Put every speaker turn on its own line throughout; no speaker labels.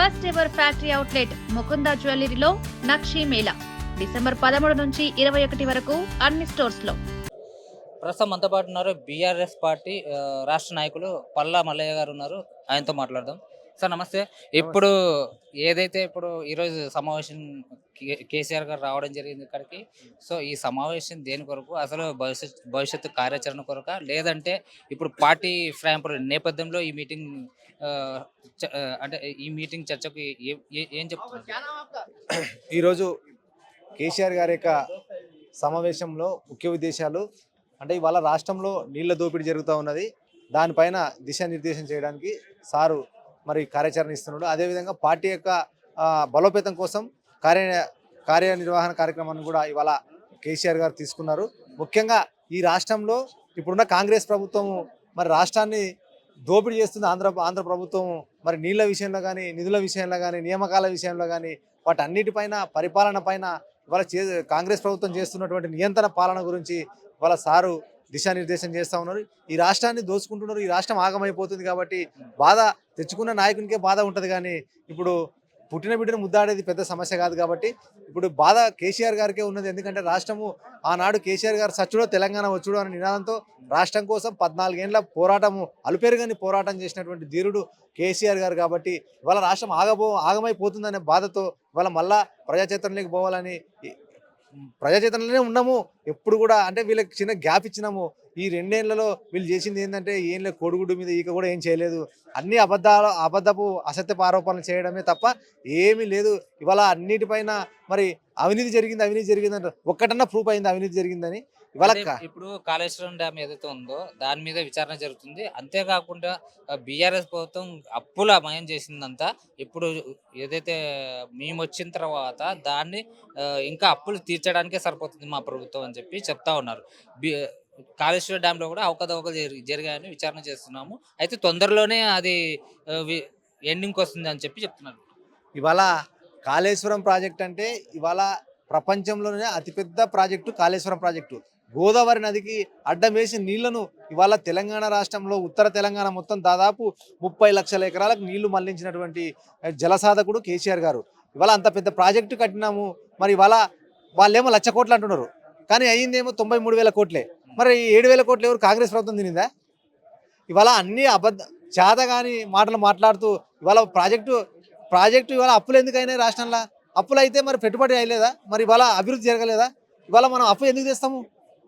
First ever factory outlet Mukunda జ్యువెలరీలో nakshi Mela. December పదమూడు నుంచి ఇరవై ఒకటి వరకు అన్ని స్టోర్స్లో.
ప్రస్తుతం మనతో పాటు ఉన్నారు బీఆర్ఎస్ పార్టీ రాష్ట్ర నాయకులు పల్లా మల్లయ్య గారు ఉన్నారు. ఆయనతో మాట్లాడదాం. సార్ నమస్తే. ఇప్పుడు ఏదైతే ఇప్పుడు ఈరోజు సమావేశం కేసీఆర్ గారు రావడం జరిగింది ఇక్కడికి సో ఈ సమావేశం దేని కొరకు? అసలు భవిష్యత్ భవిష్యత్తు కార్యాచరణ కొరక? లేదంటే ఇప్పుడు పార్టీ ఫ్రాంప్ నేపథ్యంలో ఈ మీటింగ్ అంటే ఈ మీటింగ్ చర్చకు ఏ- చెప్తున్నారు?
ఈరోజు కేసీఆర్ గారి యొక్క సమావేశంలో ముఖ్య ఉద్దేశాలు అంటే ఇవాళ రాష్ట్రంలో నీళ్ళ దోపిడీ జరుగుతూ ఉన్నది. దానిపైన దిశానిర్దేశం చేయడానికి సారు మరి కార్యాచరణ ఇస్తున్నాడు. అదేవిధంగా పార్టీ యొక్క బలోపేతం కోసం కార్య కార్యనిర్వహణ కార్యక్రమాన్ని కూడా ఇవాళ కేసీఆర్ గారు తీసుకున్నారు. ముఖ్యంగా ఈ రాష్ట్రంలో ఇప్పుడున్న కాంగ్రెస్ ప్రభుత్వం మరి రాష్ట్రాన్ని దోపిడీ చేస్తుంది. ఆంధ్ర ఆంధ్ర ప్రభుత్వం మరి నీళ్ళ విషయంలో కానీ నిధుల విషయంలో కానీ నియామకాల విషయంలో కానీ వాటన్నిటిపైన పరిపాలన పైన ఇవాళ చే కాంగ్రెస్ ప్రభుత్వం చేస్తున్నటువంటి నియంత్రణ పాలన గురించి వాళ్ళ సారు దిశానిర్దేశం చేస్తూ ఉన్నారు. ఈ రాష్ట్రాన్ని దోచుకుంటున్నారు. ఈ రాష్ట్రం ఆగమైపోతుంది కాబట్టి బాధ తెచ్చుకున్న నాయకునికే బాధ ఉంటుంది కానీ ఇప్పుడు పుట్టిన బిడ్డను ముద్దాడేది పెద్ద సమస్య కాదు కాబట్టి ఇప్పుడు బాధ కేసీఆర్ గారికే ఉన్నది. ఎందుకంటే రాష్ట్రము ఆనాడు కేసీఆర్ గారు సచ్చుడో తెలంగాణ వచ్చుడో అనే నినాదంతో రాష్ట్రం కోసం పద్నాలుగేండ్ల పోరాటము అలుపెరుగని పోరాటం చేసినటువంటి ధీరుడు కేసీఆర్ గారు కాబట్టి ఇవాళ రాష్ట్రం ఆగబో ఆగమైపోతుందనే బాధతో ఇవాళ మళ్ళా ప్రజాచైతన్యంలోకి పోవాలని ప్రజాచేతనలోనే ఉన్నాము. ఎప్పుడు కూడా అంటే వీళ్ళకి చిన్న గ్యాప్ ఇచ్చినాము. ఈ రెండేళ్ళలో వీళ్ళు చేసింది ఏంటంటే ఏం లేదు కోడిగుడ్డు మీద ఈక కూడా ఏం చేయలేదు. అన్ని అబద్ధాలు అబద్ధపు అసత్యపు ఆరోపణలు చేయడమే తప్ప ఏమీ లేదు. ఇవాళ అన్నిటిపైన మరి అవినీతి జరిగింది అవినీతి జరిగిందంటే. ఒక్కటన్నా ప్రూఫ్ అయింది అవినీతి జరిగిందని. ఇవాళ
ఇప్పుడు కాళేశ్వరం డ్యామ్ ఏదైతే ఉందో దాని మీద విచారణ జరుగుతుంది. అంతేకాకుండా బీఆర్ఎస్ ప్రభుత్వం అప్పుల మయం చేసిందంతా ఇప్పుడు ఏదైతే మేము వచ్చిన తర్వాత దాన్ని ఇంకా అప్పులు తీర్చడానికే సరిపోతుంది మా ప్రభుత్వం అని చెప్పి చెప్తా ఉన్నారు. బి కాళేశ్వర డ్యామ్లో కూడా అవకతవకలు జరి- జరిగాయని విచారణ చేస్తున్నాము. అయితే తొందరలోనే అది ఎండింగ్ వస్తుంది అని చెప్పి చెప్తున్నారు.
ఇవాళ కాళేశ్వరం ప్రాజెక్ట్ అంటే ఇవాళ ప్రపంచంలోనే అతిపెద్ద ప్రాజెక్టు కాళేశ్వరం ప్రాజెక్టు. గోదావరి నదికి అడ్డం వేసి నీళ్ళను ఇవాళ తెలంగాణ రాష్ట్రంలో ఉత్తర తెలంగాణ మొత్తం దాదాపు ముప్పై లక్షల ఎకరాలకు నీళ్ళు మళ్ళించినటువంటి జలసాధకుడు కేసీఆర్ గారు. ఇవాళ అంత పెద్ద ప్రాజెక్టు కట్టినాము. మరి ఇవాళ వాళ్ళేమో లక్ష కోట్లు అంటున్నారు. కానీ అయ్యిందేమో తొంభై మూడు వేల కోట్లే. మరి ఏడు వేల కోట్లు ఎవరు కాంగ్రెస్ ప్రభుత్వం తినిందా? ఇవాళ అన్ని అబద్ధ చేతగాని మాటలు మాట్లాడుతూ ఇవాళ ప్రాజెక్టు ప్రాజెక్టు ఇవాళ అప్పులు ఎందుకైనాయి రాష్ట్రంలో? అప్పులు అయితే మరి పెట్టుబడి అయ్యలేదా? మరి ఇవాళ అభివృద్ధి జరగలేదా? ఇవాళ మనం అప్పు ఎందుకు తెస్తాము?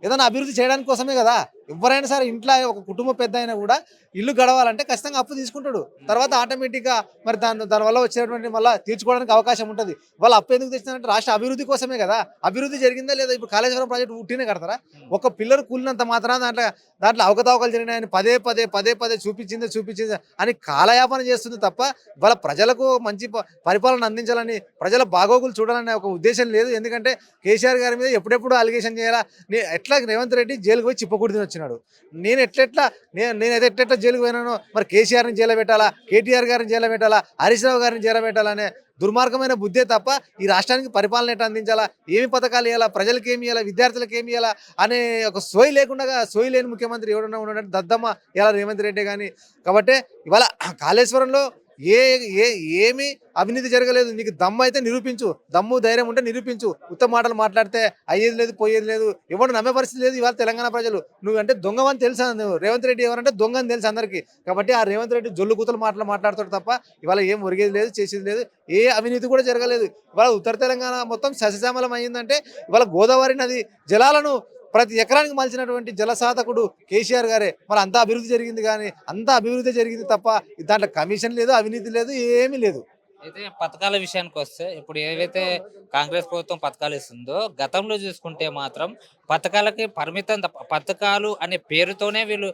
ఏదైనా అభివృద్ధి చేయడానికి కోసమే కదా? ఎవరైనా సరే ఇంట్లో ఒక కుటుంబ పెద్ద అయినా కూడా ఇల్లు గడవాలంటే ఖచ్చితంగా అప్పు తీసుకుంటాడు. తర్వాత ఆటోమేటిక్గా మరి దాని దానివల్ల వచ్చేటువంటి మళ్ళీ తీర్చుకోవడానికి అవకాశం ఉంటుంది. వాళ్ళు అప్పు ఎందుకు తెచ్చినారంటే రాష్ట్ర అభివృద్ధి కోసమే కదా. అభివృద్ధి జరిగిందా లేదా? ఇప్పుడు కాళేశ్వరం ప్రాజెక్టు ఉట్టినే కడతారా? ఒక పిల్లర్ కూలినంత మాత్రాన దాంట్లో దాంట్లో అవకతవకలు జరిగినాయని పదే పదే పదే పదే చూపించిందే చూపించింది అని కాలయాపన చేస్తుంది తప్ప ఇవాళ ప్రజలకు మంచి పరిపాలన అందించాలని ప్రజల బాగోగులు చూడాలనే ఒక ఉద్దేశం లేదు. ఎందుకంటే కేసీఆర్ గారి మీద ఎప్పుడెప్పుడు అలిగేషన్ చేయాలా? ఎట్లా రేవంత్ రెడ్డి జైలుకు పోయి చిప్పకూడి తిని వచ్చినాడు. నేను ఎట్లెట్లా నేను నేనైతే ఎట్లెట్లా జైలుకు పోయినానో మరి కేసీఆర్ని జైలు పెట్టాలా కేటీఆర్ గారిని జైలు పెట్టాలా హరీష్ రావు గారిని జైలు పెట్టాలనే దుర్మార్గమైన బుద్ధే తప్ప ఈ రాష్ట్రానికి పరిపాలన ఎట్లా అందించాలా ఏమి పథకాలు ఇవ్వాలా ప్రజలకు ఏమి ఇవ్వాలా విద్యార్థులకు ఏమి ఇవ్వాలా అనే ఒక సోయి లేకుండా సోయి లేని ముఖ్యమంత్రి ఎవడన్నా ఉన్నాడంటే దద్దమ్మ ఇలా రేవంత్ రెడ్డి కానీ కాబట్టి ఇవాళ కాళేశ్వరంలో ఏ ఏ ఏమి అవినీతి జరగలేదు. నీకు దమ్ము అయితే నిరూపించు. దమ్ము ధైర్యం ఉంటే నిరూపించు. ఉత్తమ మాటలు మాట్లాడితే అయ్యేది లేదు పోయేది లేదు. ఎవరు నమ్మే పరిస్థితి లేదు ఇవాళ తెలంగాణ ప్రజలు. నువ్వంటే దొంగవని తెలుసా నువ్వు రేవంత్ రెడ్డి ఎవరంటే దొంగని తెలుసు అందరికీ. కాబట్టి ఆ రేవంత్ రెడ్డి జొల్లు కూతలు మాటలు మాట్లాడతాడు తప్ప ఇవాళ ఏం ఒరిగేది లేదు చేసేది లేదు. ఏ అవినీతి కూడా జరగలేదు. ఇవాళ ఉత్తర తెలంగాణ మొత్తం సస్యశ్యామలం అయిందంటే ఇవాళ గోదావరి నది జలాలను ప్రతి ఎకరానికి మలిచినటువంటి జలసాధకుడు కేసీఆర్ గారే. మరి అంతా అభివృద్ధి జరిగింది కానీ అంత అభివృద్ధి జరిగింది తప్ప దాంట్లో కమిషన్ లేదు అవినీతి లేదు ఏమీ లేదు.
అయితే పథకాల విషయానికి వస్తే ఇప్పుడు ఏవైతే కాంగ్రెస్ ప్రభుత్వం పథకాలు ఇస్తుందో గతంలో చూసుకుంటే మాత్రం పథకాలకి పరిమితం పథకాలు అనే పేరుతోనే వీళ్ళు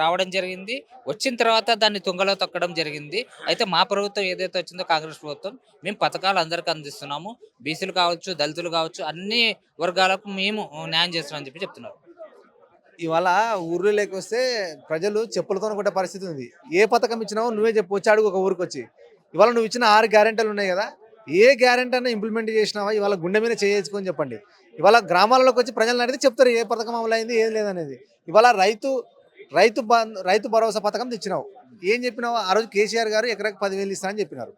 రావడం జరిగింది. వచ్చిన తర్వాత దాన్ని తుంగలో తొక్కడం జరిగింది. అయితే మా ప్రభుత్వం ఏదైతే వచ్చిందో కాంగ్రెస్ ప్రభుత్వం మేము పథకాలు అందరికీ అందిస్తున్నాము. బీసీలు కావచ్చు దళితులు కావచ్చు అన్ని వర్గాలకు మేము న్యాయం చేస్తున్నామని చెప్పి చెప్తున్నారు.
ఇవాళ ఊర్లో వస్తే ప్రజలు చెప్పులతో కొట్టే పరిస్థితి ఉంది. ఏ పథకం ఇచ్చినావో నువ్వే చెప్పు వచ్చి అడుగు ఒక ఊరికి వచ్చి ఇవాళ నువ్వు ఇచ్చిన ఆరు గ్యారెంటీలు ఉన్నాయి కదా ఏ గ్యారెంటీ అన్నా ఇంప్లిమెంట్ చేసినావా? ఇవాళ గుండె మీద చేసుకొని చెప్పండి. ఇవాళ గ్రామాలలోకి వచ్చి ప్రజలను అడిగితే చెప్తారు ఏ పథకం అమలైంది ఏం లేదనేది. ఇవాళ రైతు రైతు రైతు భరోసా పథకం తెచ్చినావు. ఏం చెప్పినావు? ఆ రోజు కేసీఆర్ గారు ఎకరాకి పదివేలు ఇస్తానని చెప్పినారు.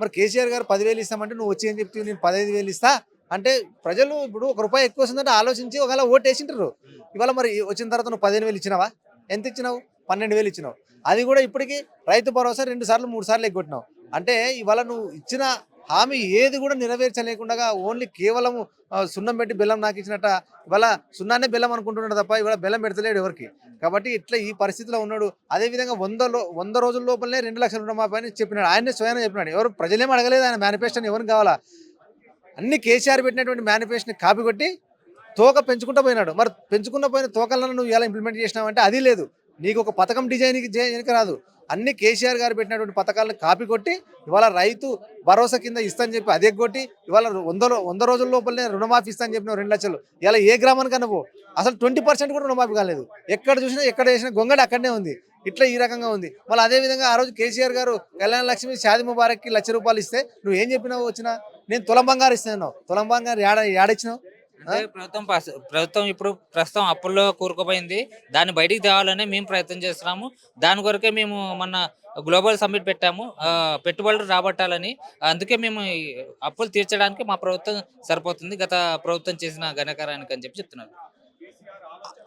మరి కేసీఆర్ గారు పదివేలు ఇస్తామంటే నువ్వు వచ్చి ఏం చెప్తావు? నేను పదహైదు వేలు ఇస్తా. అంటే ప్రజలు ఇప్పుడు ఒక రూపాయి ఎక్కువ వస్తుందంటే ఆలోచించి ఒకవేళ ఓటు వేసింటారు ఇవాళ మరి వచ్చిన తర్వాత నువ్వు పదిహేను వేలు ఇచ్చినావా? ఎంత ఇచ్చినావు? పన్నెండు వేలు ఇచ్చినావు. అది కూడా ఇప్పటికీ రైతు భరోసా రెండు సార్లు మూడు సార్లు ఎగ్గొట్టినావు. అంటే ఇవాళ నువ్వు ఇచ్చిన హామీ ఏది కూడా నెరవేర్చలేకుండా ఓన్లీ కేవలం సున్నం పెట్టి బెల్లం నాకు ఇచ్చినట్ట. ఇవాళ సున్నానే బెల్లం అనుకుంటున్నాడు తప్ప ఇవాళ బెల్లం పెడతలేడు ఎవరికి. కాబట్టి ఇట్లా ఈ పరిస్థితిలో ఉన్నాడు. అదేవిధంగా వందలో వంద వంద రోజుల లోపలనే రెండు లక్షల రుణమాఫీ అని చెప్పినాడు. ఆయనే స్వయంగా చెప్పినాడు. ఎవరు ప్రజలేం అడగలేదు. ఆయన మేనిఫెస్టోని ఎవరికి కావాలా? అన్ని కేసీఆర్ పెట్టినటువంటి మేనిఫెస్టోని కాపీ కొట్టి తోక పెంచుకుంటూ పోయినాడు. మరి పెంచుకున్న పోయిన తోకలను నువ్వు ఎలా ఇంప్లిమెంట్ చేసినావంటే అది లేదు. నీకు ఒక పథకం డిజైన్కి చేయడానికి రాదు. అన్ని కేసీఆర్ గారు పెట్టినటువంటి పథకాలను కాపీ కొట్టి ఇవాళ రైతు భరోసా కింద ఇస్తాని చెప్పి అదే కొట్టి ఇవాళ వంద వంద రోజుల లోపలనే రుణమాఫీ ఇస్తాని చెప్పిన రెండు లక్షలు. ఇలా ఏ గ్రామానికి నువ్వు అసలు ట్వంటీ పర్సెంట్ కూడా రుణమాఫీ కాలేదు. ఎక్కడ చూసినా ఎక్కడ చేసినా గొంగడి అక్కడనే ఉంది. ఇట్లా ఈ రకంగా ఉంది. మళ్ళీ అదే విధంగా ఆ రోజు కేసీఆర్ గారు కళ్యాణ లక్ష్మి షాది ముబారక్కి లక్ష రూపాయలు ఇస్తే నువ్వు ఏం చెప్పినావు వచ్చినా? నేను తులం బంగారు ఇస్తాను తులం బంగారు ఏడ ఏడిచ్చినావు
అంటే ప్రభుత్వం పాస్- ప్రభుత్వం ఇప్పుడు ప్రస్తుతం అప్పుల్లో కూరుకుపోయింది. దాన్ని బయటికి తేవాలని మేము ప్రయత్నం చేస్తున్నాము. దాని కొరకే మేము మొన్న గ్లోబల్ సమ్మిట్ పెట్టాము. ఆ, పెట్టుబడులు రాబట్టాలని. అందుకే మేము ఈ అప్పులు తీర్చడానికి మా ప్రభుత్వం సరిపోతుంది. గత ప్రభుత్వం చేసిన ఘనకారానికి అని చెప్పి చెప్తున్నారు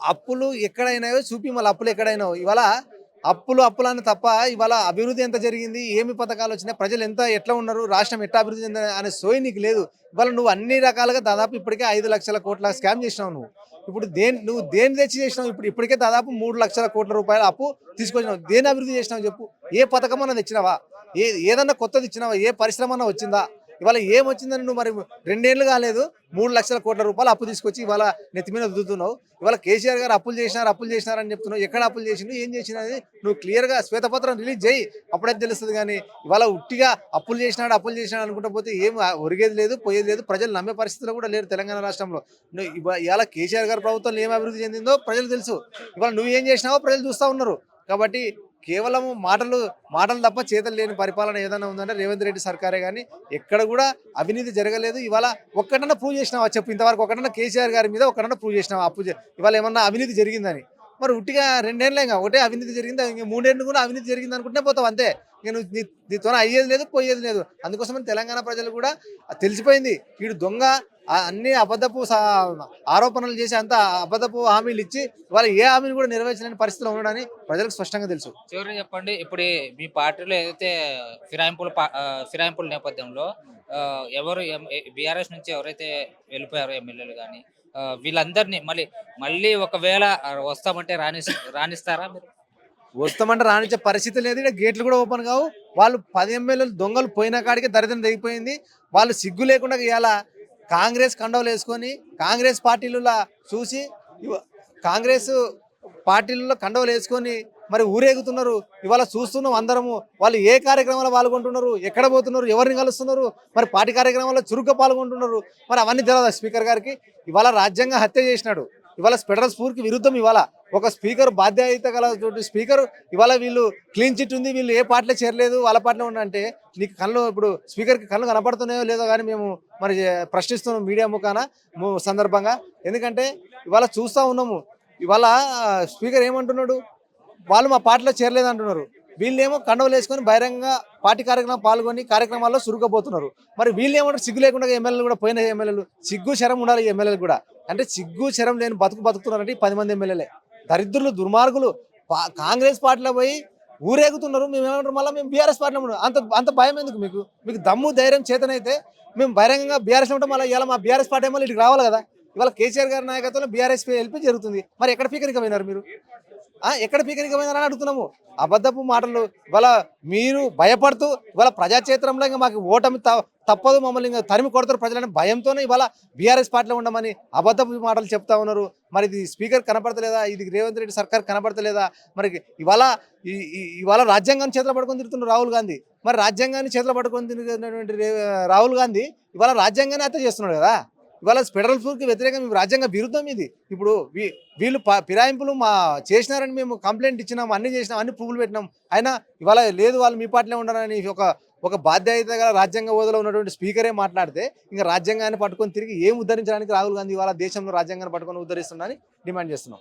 అప్పులు ఎక్కడైనాయో చూపి మళ్ళీ అప్పులు ఎక్కడైనాయో. ఇవాళ అప్పులు అప్పులు అని తప్ప ఇవాళ అభివృద్ధి ఎంత జరిగింది? ఏమి పథకాలు వచ్చినాయి? ప్రజలు ఎంత ఎట్లా ఉన్నారు? రాష్ట్రం ఎట్లా అభివృద్ధి చెందిన అనే సోయి నీకు లేదు. ఇవాళ నువ్వు అన్ని రకాలుగా దాదాపు ఇప్పటికే ఐదు లక్షల కోట్ల స్కామ్ చేసినావు నువ్వు. ఇప్పుడు దేని నువ్వు దేని తెచ్చి చేసినావు? ఇప్పుడు ఇప్పటికే దాదాపు మూడు లక్షల కోట్ల రూపాయల అప్పు తీసుకొచ్చినావు. దేని అభివృద్ధి చేసినావు చెప్పు? ఏ పథకం అన్నది తెచ్చినావా? ఏ ఏదన్నా కొత్తది ఇచ్చినావా? ఏ పరిశ్రమ అన్నా వచ్చిందా? ఇవాళ ఏమొచ్చిందని నువ్వు మరి రెండేళ్ళు కాలేదు మూడు లక్షల కోట్ల రూపాయలు అప్పు తీసుకొచ్చి ఇవాళ నెత్తి మీద దుద్దుతున్నావు. ఇవాళ కేసీఆర్ గారు అప్పులు చేసినారు అప్పులు చేసినారని చెప్తున్నావు. ఎక్కడ అప్పులు చేసినావు ఏం చేసినది? నువ్వు క్లియర్గా శ్వేతపత్రం రిలీజ్ చేయి. అప్పుడే తెలుస్తుంది కానీ ఇవాళ ఉట్టిగా అప్పులు చేసినాడు అప్పులు చేసినాడు అనుకుంటా పోతే ఏం ఒరిగేది లేదు పోయేది లేదు. ప్రజలు నమ్మే పరిస్థితిలో కూడా లేరు తెలంగాణ రాష్ట్రంలో. నువ్వు ఇవాళ కేసీఆర్ గారు ప్రభుత్వం ఏం అభివృద్ధి చెందిందో ప్రజలు తెలుసు. ఇవాళ నువ్వు ఏం చేసినావో ప్రజలు చూస్తూ ఉన్నారు. కాబట్టి కేవలం మాటలు మాటలు తప్ప చేతలు లేని పరిపాలన ఏదైనా ఉందంటే రేవంత్ రెడ్డి సర్కారే కానీ ఎక్కడ కూడా అవినీతి జరగలేదు. ఇవాళ ఒక్కటన్నా ప్రూవ్ చేసినావా చెప్పు. ఇంతవరకు ఒకటన్నా కేసీఆర్ గారి మీద ఒకటన్నా ప్రూవ్ చేసినావా అప్పు ఇవాళ ఏమన్నా అవినీతి జరిగిందని. మరి ఉట్టిగా రెండేళ్ళే ఇంకా ఒకటే అవినీతి జరిగింది? ఇంక మూడేళ్ళు కూడా అవినీతి జరిగింది అనుకుంటే పోతావు అంతే. నేను నీ అయ్యేది లేదు పోయేది లేదు. అందుకోసమని తెలంగాణ ప్రజలు కూడా తెలిసిపోయింది. వీడు దొంగ అన్ని అబద్ధపు ఆరోపణలు చేసి అంత అబద్ధపు హామీలు ఇచ్చి ఇవాళ ఏ హామీని కూడా నెరవేర్చలేని పరిస్థితిలో ఉండడని ప్రజలకు స్పష్టంగా తెలుసు.
చివరి చెప్పండి ఇప్పుడు మీ పార్టీలో ఏదైతే ఫిరాయింపుల ఫిరాయింపుల నేపథ్యంలో ఎవరు బీఆర్ఎస్ నుంచి ఎవరైతే వెళ్ళిపోయారో ఎమ్మెల్యేలు కానీ వీళ్ళందరినీ మళ్ళీ మళ్ళీ ఒకవేళ వస్తామంటే రాణి రాణిస్తారా మీరు?
వస్తామంటే రానిచ్చే పరిస్థితి లేదు. ఇక్కడ గేట్లు కూడా ఓపెన్ కావు. వాళ్ళు పది ఎమ్మెల్యేలు దొంగలు పోయిన కాడికి దరిద్రం తెగిపోయింది. వాళ్ళు సిగ్గు లేకుండా ఇవాళ కాంగ్రెస్ కండవలు వేసుకొని కాంగ్రెస్ పార్టీలలో చూసి కాంగ్రెస్ పార్టీలలో కండవలు వేసుకొని మరి ఊరేగుతున్నారు. ఇవాళ చూస్తున్నాం అందరము. వాళ్ళు ఏ కార్యక్రమంలో పాల్గొంటున్నారు? ఎక్కడ పోతున్నారు? ఎవరిని కలుస్తున్నారు? మరి పార్టీ కార్యక్రమాల్లో చురుగ్గా పాల్గొంటున్నారు? మరి అవన్నీ తెలియదు స్పీకర్ గారికి? ఇవాళ రాజ్యాంగం హత్య చేసినాడు. ఇవాళ ఫెడరల్ స్ఫూర్తికి విరుద్ధం ఇవాళ. ఒక స్పీకర్ బాధ్యత గల స్పీకర్ ఇవాళ వీళ్ళు క్లీన్ చిట్ ఉంది వీళ్ళు ఏ పార్టీలో చేరలేదు వాళ్ళ పార్టీలో ఉండంటే నీకు కళ్ళు ఇప్పుడు స్పీకర్కి కళ్ళు కనపడుతున్నాయో లేదో కానీ మేము మరి ప్రశ్నిస్తున్నాం మీడియా ముఖాన సందర్భంగా. ఎందుకంటే ఇవాళ చూస్తూ ఉన్నాము. ఇవాళ స్పీకర్ ఏమంటున్నాడు? వాళ్ళు మా పార్టీలో చేరలేదు అంటున్నారు. వీళ్ళేమో కండవలు వేసుకొని బహిరంగ పార్టీ కార్యక్రమం పాల్గొని కార్యక్రమాల్లో సురుకుపోతున్నారు మరి వీళ్ళు ఏమంటారు సిగ్గు లేకుండా ఎమ్మెల్యేలు కూడా పోయిన ఎమ్మెల్యేలు. సిగ్గు శరం ఉండాలి ఎమ్మెల్యేలు కూడా. అంటే సిగ్గు శరం లేని బతుకు బతుకుతున్నారంటే ఈ పది మంది ఎమ్మెల్యేలే. దరిద్రులు దుర్మార్గులు కాంగ్రెస్ పార్టీలో పోయి ఊరేగుతున్నారు. మేము ఏమంటారు? మళ్ళీ మేము బీఆర్ఎస్ పార్టీలో ఉన్నాం. అంత అంత భయం ఎందుకు మీకు? మీకు దమ్ము ధైర్యం చేతనైతే మేము బహిరంగంగా బీఆర్ఎస్ ఉంటాం. మళ్ళీ ఇలా మా బీఆర్ఎస్ పార్టీ ఏమో ఇటు రావాలి కదా. ఇవాళ కేసీఆర్ గారి నాయకత్వంలో బీఆర్ఎస్ ఎల్పీ జరుగుతుంది. మరి ఎక్కడ ఫీకరికమైనారు పోయినారు మీరు? ఎక్కడ పీకరిక పోయిందని అడుగుతున్నాము. అబద్ధపు మాటలు. ఇవాళ మీరు భయపడుతూ ఇవాళ ప్రజాక్షేత్రంలో ఇంకా మాకు ఓటమి త- తప్పదు మమ్మల్ని ఇంకా తరిమి కొడతారు ప్రజలని భయంతోనే ఇవాళ బీఆర్ఎస్ పార్టీలో ఉండమని అబద్ధపు మాటలు చెప్తా ఉన్నారు. మరి ఇది స్పీకర్ కనపడతలేదా? ఇది రేవంత్ రెడ్డి సర్కార్ కనపడతలేదా? మరి ఇవాళ ఈ- ఇవాళ రాజ్యాంగాన్ని చేతిలో పట్టుకొని తిరుగుతున్నారు రాహుల్ గాంధీ. మరి రాజ్యాంగాన్ని చేతిలో పట్టుకొని తిరుగుతున్నటువంటి రాహుల్ గాంధీ ఇవాళ రాజ్యాంగాన్ని హత్య చేస్తున్నాడు కదా? ఇవాళ ఫెడరల్ స్కూల్కి వ్యతిరేకంగా మేము రాజ్యాంగ విరుద్ధం ఇది. ఇప్పుడు వీ- వీళ్ళు ప- ఫిరాయింపులు మా చేసినారని మేము కంప్లైంట్ ఇచ్చినాం అన్ని చేసినాం అన్ని ప్రూఫ్లు పెట్టినాం. అయినా ఇవాళ లేదు వాళ్ళు మీ పాటలే ఉండాలని ఒక ఒక బాధ్యత గల రాజ్యాంగ హోదాలో ఉన్నటువంటి స్పీకరే మాట్లాడితే ఇంకా రాజ్యాంగాన్ని పట్టుకొని తిరిగి ఏం ఉద్ధరించడానికి రాహుల్ గాంధీ ఇవాళ దేశంలో రాజ్యాంగాన్ని పట్టుకొని ఉద్ధరిస్తుందని డిమాండ్ చేస్తున్నాం.